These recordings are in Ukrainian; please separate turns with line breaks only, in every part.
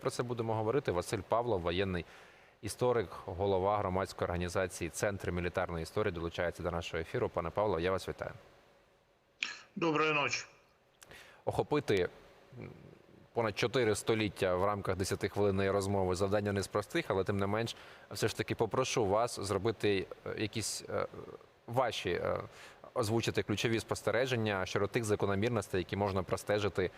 Про це будемо говорити. Василь Павлов, воєнний історик, голова громадської організації Центр мілітарної історії, долучається до нашого ефіру. Пане Павло, я вас вітаю.
Доброї ночі.
Охопити понад 4 століття в рамках 10 хвилинної розмови завдання не з простих, але тим не менш, все ж таки попрошу вас зробити е, якісь е, ваші е, озвучити ключові спостереження щодо тих закономірностей, які можна простежити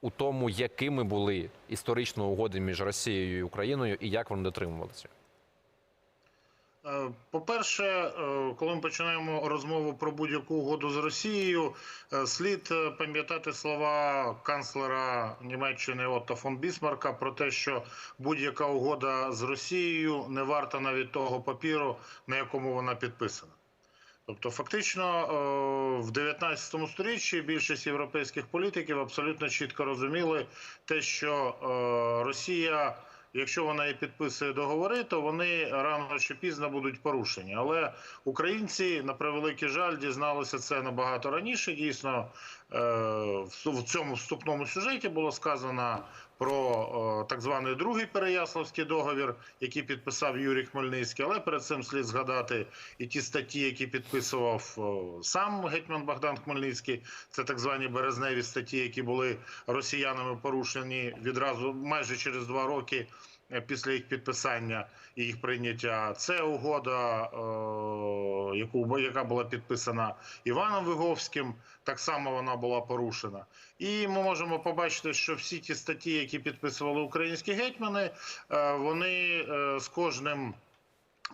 у тому, якими були історично угоди між Росією і Україною, і як вони дотримувалися.
Е, По-перше, е, коли ми починаємо розмову про будь-яку угоду з Росією, е, слід пам'ятати слова канцлера Німеччини Отто фон Бісмарка про те, що будь-яка угода з Росією не варта навіть того папіру, на якому вона підписана. Тобто, фактично, е, в 19 сторіччі більшість європейських політиків абсолютно чітко розуміли те, що е, Росія, якщо вона і підписує договори, то вони рано чи пізно будуть порушені. Але українці, на превеликий жаль, дізналися це набагато раніше. Дійсно, в цьому вступному сюжеті було сказано про е, так званий другий Переяславський договір, який підписав Юрій Хмельницький. Але перед цим слід згадати і ті статті, які підписував е, сам гетьман Богдан Хмельницький. Це так звані березневі статті, які були росіянами порушені відразу майже через два роки. Е, Після їх підписання і їх прийняття, це угода, е, яку яка була підписана Іваном Виговським. Так само вона була порушена. І ми можемо побачити, що всі ті статті, які підписували українські гетьмани, е, вони з кожним.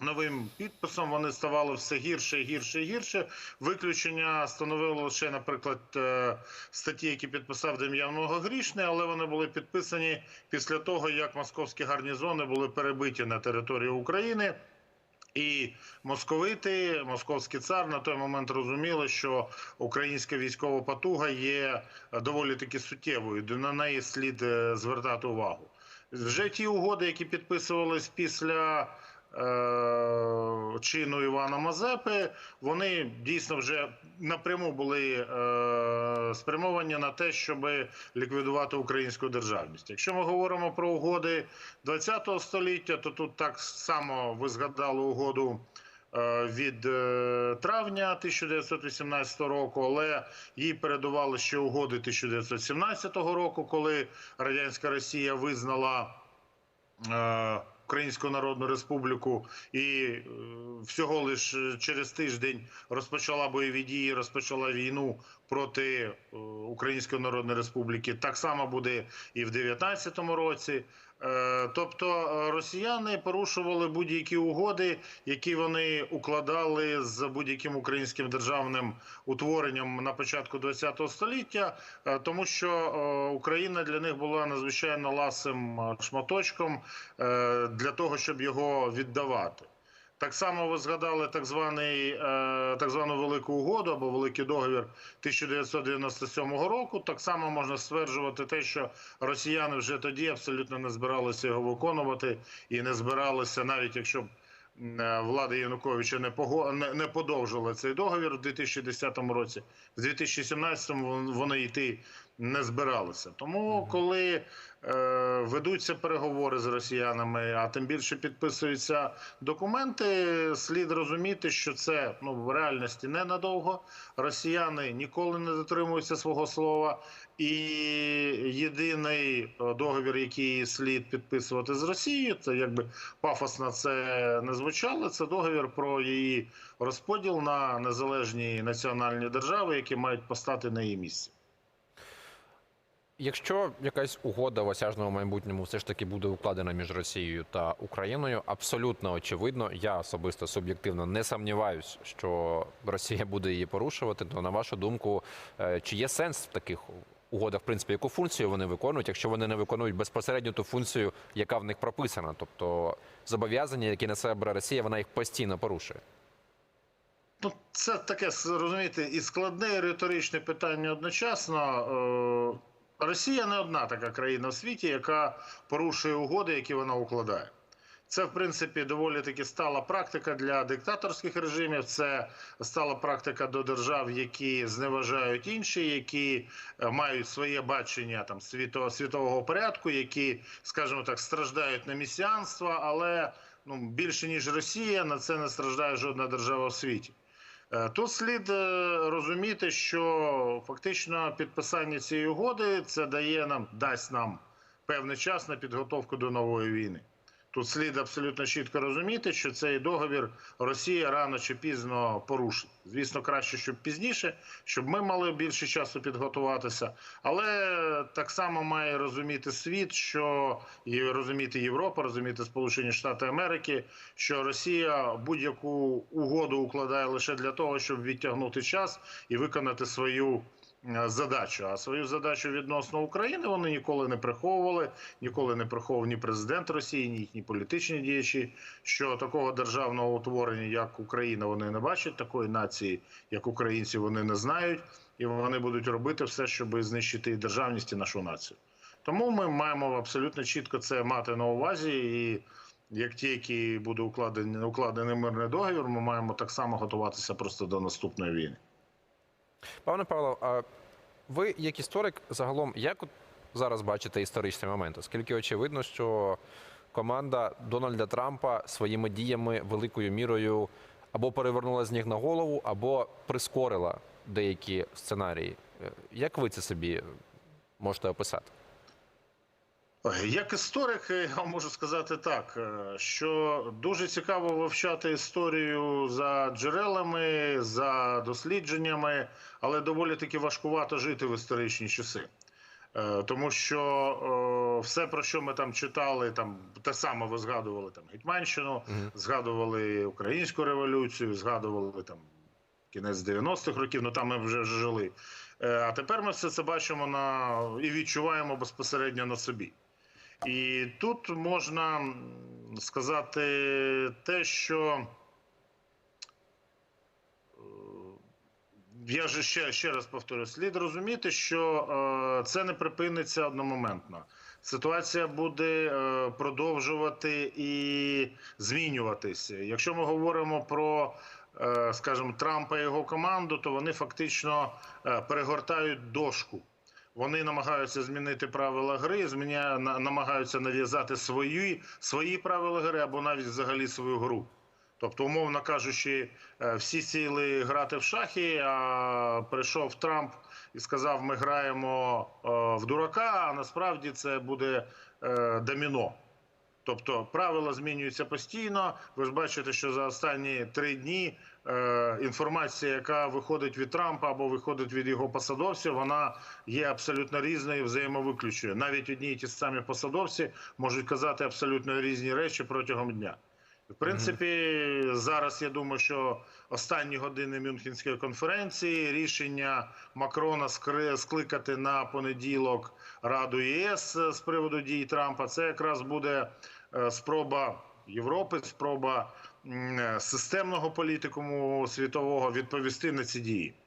Новим підписом вони ставали все гірше, гірше, і гірше. Виключення становило лише, наприклад, е, статті, які підписав Дем'ян Многогрішний, але вони були підписані після того, як московські гарнізони були перебиті на території України. І московити, московський цар на той момент розуміли, що українська військова потуга є доволі таки суттєвою. На неї слід е, звертати увагу. Вже ті угоди, які підписувались після чину Івана Мазепи, вони дійсно вже напряму були е, спрямовані на те, щоб ліквідувати українську державність. Якщо ми говоримо про угоди ХХ століття, то тут так само ви згадали угоду. е, Від е, травня 1918 року, але їй передували ще угоди 1917 року, коли радянська Росія визнала е, Українську Народну Республіку і е, всього лише через тиждень розпочала бойові дії, розпочала війну проти е, Української Народної Республіки. Так само буде і в 2019 році. Е, Тобто е, росіяни порушували будь-які угоди, які вони укладали з будь-яким українським державним утворенням на початку ХХ століття, е, тому що Україна для них була надзвичайно ласим шматочком для того, щоб його віддавати. Так само ви згадали так званий е, так звану велику угоду або великий договір 1997 року. Так само можна стверджувати те, що росіяни вже тоді абсолютно не збиралися його виконувати і не збиралися, навіть якщо б е, влада Януковича не не, подовжила цей договір у 2010 році. В 2017 вон- вони йти не збиралися. Тому, коли е, ведуться переговори з росіянами, а тим більше підписуються документи, слід розуміти, що це ну в реальності ненадовго. Росіяни ніколи не дотримуються свого слова, і єдиний е, договір, який слід підписувати з Росією, це якби пафосно це не звучало. Це договір про її розподіл на незалежні національні держави, які мають постати на її місці.
Якщо якась угода в осяжному майбутньому все ж таки буде укладена між Росією та Україною, абсолютно очевидно, я особисто суб'єктивно не сумніваюсь, що Росія буде її порушувати. То на вашу думку, е, чи є сенс в таких угодах, в принципі, яку функцію вони виконують, якщо вони не виконують безпосередньо ту функцію, яка в них прописана, тобто зобов'язання, які на себе бере Росія, вона їх постійно порушує.
Ну, це таке розумієте, і складне і риторичне питання одночасно. Росія не одна така країна в світі, яка порушує угоди, які вона укладає. Це, в принципі, доволі таки стала практика для диктаторських режимів. Це стала практика до держав, які зневажають інші, які е, мають своє бачення там світового світового порядку, які, скажімо так, страждають на місіанство, але ну більше ніж Росія на це не страждає жодна держава в світі. Е, Тут слід е, розуміти, що фактично підписання цієї угоди це дає нам, дасть нам певний час на підготовку до нової війни. Тут слід абсолютно чітко розуміти, що цей договір Росія рано чи пізно порушить. Звісно, краще, щоб пізніше, щоб ми мали більше часу підготуватися. Але так само має розуміти світ, що і розуміти Європа, розуміти Сполучені Штати Америки, що Росія будь-яку угоду укладає лише для того, щоб відтягнути час і виконати свою задачу. А свою задачу відносно України вони ніколи не приховували, ніколи не приховував ні президент Росії, ні їхні політичні діячі. Що такого державного утворення, як Україна, вони не бачать, такої нації, як українці, вони не знають, і вони будуть робити все, щоб знищити і державність і нашу націю. Тому ми маємо абсолютно чітко це мати на увазі. І як тільки буде укладений, укладений мирний договір, ми маємо так само готуватися просто до наступної війни.
Пане Павло, а ви як історик загалом, як зараз бачите історичний момент? Оскільки очевидно, що команда Дональда Трампа своїми діями великою мірою або перевернула з ніг на голову, або прискорила деякі сценарії. Е, Як ви це собі можете описати?
Як історик, я можу сказати так, е, що дуже цікаво вивчати історію за джерелами, за дослідженнями, але доволі таки важкувато жити в історичні часи. Е, Тому що е, все, про що ми там читали, там те саме ви згадували там Гетьманщину, згадували Українську революцію, згадували там кінець 90-х років, ну там ми вже жили. Е, А тепер ми все це бачимо на і відчуваємо безпосередньо на собі. І тут можна сказати те, що е, я же ще, ще раз повторю, слід розуміти, що е, це не припиниться одномоментно. Ситуація буде е, продовжувати і змінюватися. Якщо ми говоримо про, скажімо, Трампа і його команду, то вони фактично перегортають дошку. Вони намагаються змінити правила гри, зміня, на- намагаються нав'язати свої, свої правила гри або навіть взагалі свою гру. Тобто, умовно кажучи, е, всі сіли грати в шахи, а прийшов Трамп і сказав: ми граємо е, в дурака, а насправді це буде е, доміно. Тобто правила змінюються постійно. Ви ж бачите, що за останні три дні е, інформація, яка виходить від Трампа або виходить від його посадовців, вона є абсолютно різною, і взаємовиключує. Навіть одні і ті самі посадовці можуть казати абсолютно різні речі протягом дня. В принципі, зараз я думаю, що останні години Мюнхенської конференції рішення Макрона скликати на понеділок Раду ЄС з приводу дій Трампа, це якраз буде е, спроба Європи, спроба системного політикуму світового відповісти на ці дії.